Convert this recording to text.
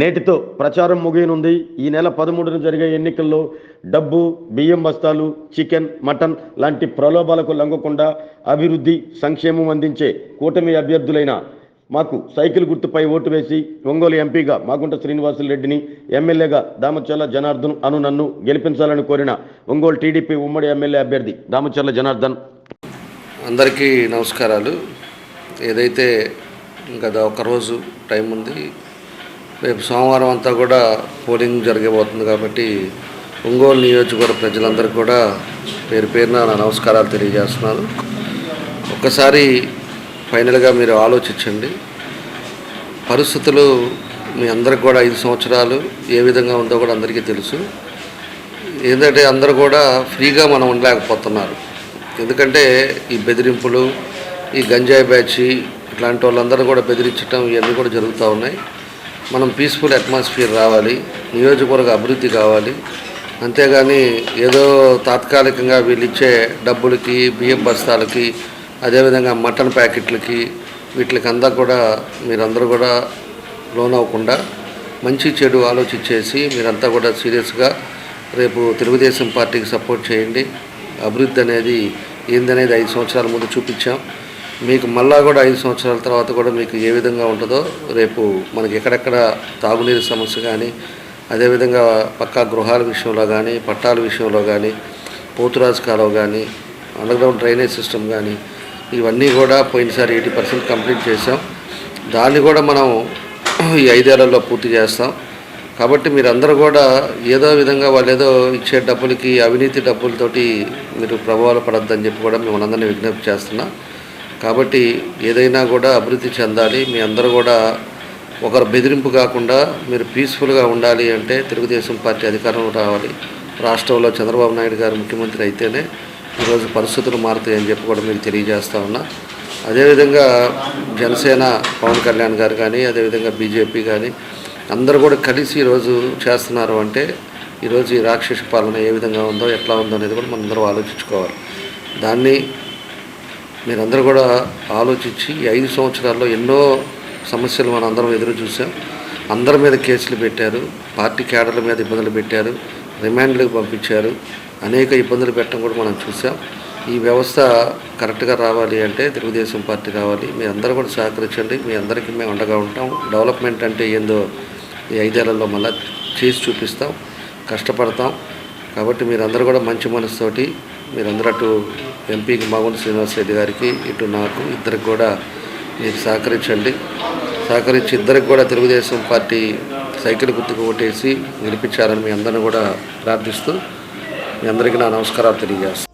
నేటితో ప్రచారం ముగియనుంది. ఈ నెల పదమూడున జరిగే ఎన్నికల్లో డబ్బు బియ్యం బస్తాలు చికెన్ మటన్ లాంటి ప్రలోభాలకు లొంగకుండా అభివృద్ధి సంక్షేమం అందించే కూటమి అభ్యర్థులైన మాకు సైకిల్ గుర్తుపై ఓటు వేసి ఒంగోలు ఎంపీగా మాగుంట శ్రీనివాసులు రెడ్డిని ఎమ్మెల్యేగా దామచర్ల జనార్దన్ అను నన్ను గెలిపించాలని కోరిన ఒంగోలు టీడీపీ ఉమ్మడి ఎమ్మెల్యే అభ్యర్థి దామచర్ల జనార్దన్. అందరికీ నమస్కారాలు. ఏదైతే గత ఒకరోజు ఒక రోజు టైం ఉంది రేపు సోమవారం అంతా కూడా పోలింగ్ జరగబోతుంది కాబట్టి ఒంగోలు నియోజకవర్గ ప్రజలందరూ కూడా పేరు పేరున నా నమస్కారాలు తెలియజేస్తున్నాను. ఒక్కసారి ఫైనల్గా మీరు ఆలోచించండి. పరిస్థితులు మీ అందరికి కూడా ఐదు సంవత్సరాలు ఏ విధంగా ఉందో కూడా అందరికీ తెలుసు. ఏంటంటే అందరూ కూడా ఫ్రీగా మనం ఉండలేకపోతున్నారు. ఎందుకంటే ఈ బెదిరింపులు ఈ గంజాయి బ్యాచ్ ఇట్లాంటి వాళ్ళందరూ కూడా బెదిరించడం ఇవన్నీ కూడా జరుగుతూ ఉన్నాయి. మనం పీస్ఫుల్ అట్మాస్ఫియర్ రావాలి నియోజకవర్గ అభివృద్ధి కావాలి. అంతేగాని ఏదో తాత్కాలికంగా వీళ్ళు ఇచ్చే డబ్బులకి బియ్యం బస్తాలకి అదేవిధంగా మటన్ ప్యాకెట్లకి వీటికి అంతా కూడా మీరందరూ కూడా లోన్ అవ్వకుండా మంచి చెడు ఆలోచించేసి మీరంతా కూడా సీరియస్గా రేపు తెలుగుదేశం పార్టీకి సపోర్ట్ చేయండి. అభివృద్ధి అనేది ఏందనేది ఐదు సంవత్సరాల ముందు చూపించాం. మీకు మళ్ళా కూడా ఐదు సంవత్సరాల తర్వాత కూడా మీకు ఏ విధంగా ఉంటుందో రేపు మనకి ఎక్కడెక్కడ తాగునీరు సమస్య కానీ అదేవిధంగా పక్కా గృహాల విషయంలో కానీ పట్టాల విషయంలో కానీ పోతురాజు కాలువ కానీ అండర్గ్రౌండ్ డ్రైనేజ్ సిస్టమ్ కానీ ఇవన్నీ కూడా పోయినసారి ఎయిటీ పర్సెంట్ కంప్లీట్ చేసాం దాన్ని కూడా మనం ఈ ఐదేళ్ళలో పూర్తి చేస్తాం. కాబట్టి మీరందరూ కూడా ఏదో విధంగా వాళ్ళు ఏదో ఇచ్చే డబ్బులకి అవినీతి డబ్బులతోటి మీరు ప్రభావాలు పడద్దని చెప్పి కూడా మేము అందరినీ విజ్ఞప్తి చేస్తున్నాం. కాబట్టి ఏదైనా కూడా అభివృద్ధి చెందాలి. మీ అందరూ కూడా ఒకరు బెదిరింపు కాకుండా మీరు పీస్ఫుల్గా ఉండాలి అంటే తెలుగుదేశం పార్టీ అధికారంలో రావాలి. రాష్ట్రంలో చంద్రబాబు నాయుడు గారు ముఖ్యమంత్రి అయితేనే ఈరోజు పరిస్థితులు మారుతాయని చెప్పి కూడా మీకు తెలియజేస్తా ఉన్నా. అదేవిధంగా జనసేన పవన్ కళ్యాణ్ గారు కానీ అదేవిధంగా బీజేపీ కానీ అందరూ కూడా కలిసి ఈరోజు చేస్తున్నారు అంటే ఈరోజు ఈ రాక్షస పాలన ఏ విధంగా ఉందో ఎట్లా ఉందో అనేది కూడా మనందరూ ఆలోచించుకోవాలి. దాన్ని మీరందరూ కూడా ఆలోచించి ఈ ఐదు సంవత్సరాల్లో ఎన్నో సమస్యలు మనం అందరం ఎదురు చూసాం అందరి మీద కేసులు పెట్టారు పార్టీ క్యాడర్ల మీద ఇబ్బందులు పెట్టారు రిమాండ్లకు పంపించారు అనేక ఇబ్బందులు పెట్టడం కూడా మనం చూసాం ఈ వ్యవస్థ కరెక్ట్గా రావాలి అంటే తెలుగుదేశం పార్టీ రావాలి. మీ అందరూ కూడా సహకరించండి. మీ అందరికీ మేము అండగా ఉంటాం. డెవలప్మెంట్ అంటే ఏందో ఈ ఐదేళ్ళలో మళ్ళీ చేసి చూపిస్తాం. కష్టపడతాం. కాబట్టి మీరందరూ కూడా మంచి మనసుతోటి మీరందరూ అటు ఎంపీకి మాగుంట శ్రీనివాస రెడ్డి గారికి ఇటు నాకు ఇద్దరికి కూడా మీరు సహకరించండి. సహకరించి ఇద్దరికి కూడా తెలుగుదేశం పార్టీ సైకిల్ గుర్తుకు ఓటేసి గెలిపించాలని మీ అందరిని కూడా ప్రార్థిస్తూ మీ అందరికీ నా నమస్కారాలు తెలియజేస్తాను